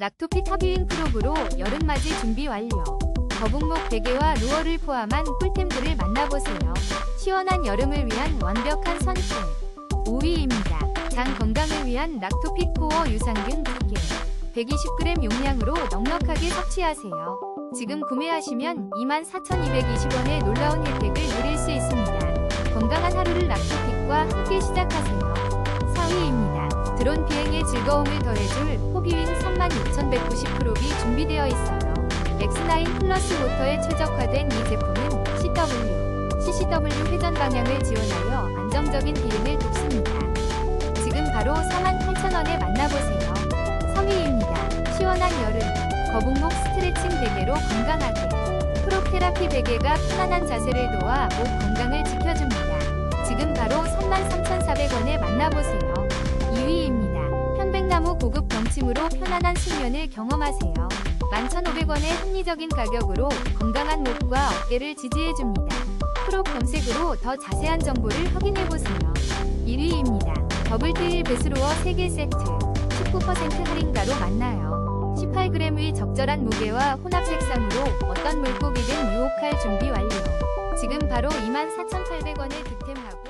락토피 타뷰잉 프로브로 여름맞이 준비 완료. 거북목 베개와 루어를 포함한 꿀템들을 만나보세요. 시원한 여름을 위한 완벽한 선택. 5위입니다. 장 건강을 위한 락토피 코어 유산균 2개. 120g 용량으로 넉넉하게 섭취하세요. 지금 구매하시면 24,220원의 놀라운 혜택을 누릴 수 있습니다. 건강한 하루를 락토픽과 함께 시작하세요. 4위입니다. 드론 비행의 즐거움을 더해줄 호기윙 36,190프롭이 준비되어 있어요. X9 플러스 모터에 최적화된 이 제품은 CW, CCW 회전 방향을 지원하여 안정적인 비행을 돕습니다. 지금 바로 48,000원에 만나보세요. 3위입니다. 시원한 여름, 거북목 스트레칭 베개로 건강하게. 프로테라피 베개가 편안한 자세를 도와 목 건강을 지켜줍니다. 지금 바로 33,400원에 만나보세요. 병침으로 편안한 숙면을 경험하세요. 11,500원의 합리적인 가격으로 건강한 목과 어깨를 지지해줍니다. 프로 검색으로 더 자세한 정보를 확인해보세요. 1위입니다. 더블테일 베스로어 3개 세트 19% 할인가로 만나요. 18g의 적절한 무게와 혼합 색상으로 어떤 물고기든 유혹할 준비 완료. 지금 바로 24,800원에 득템하고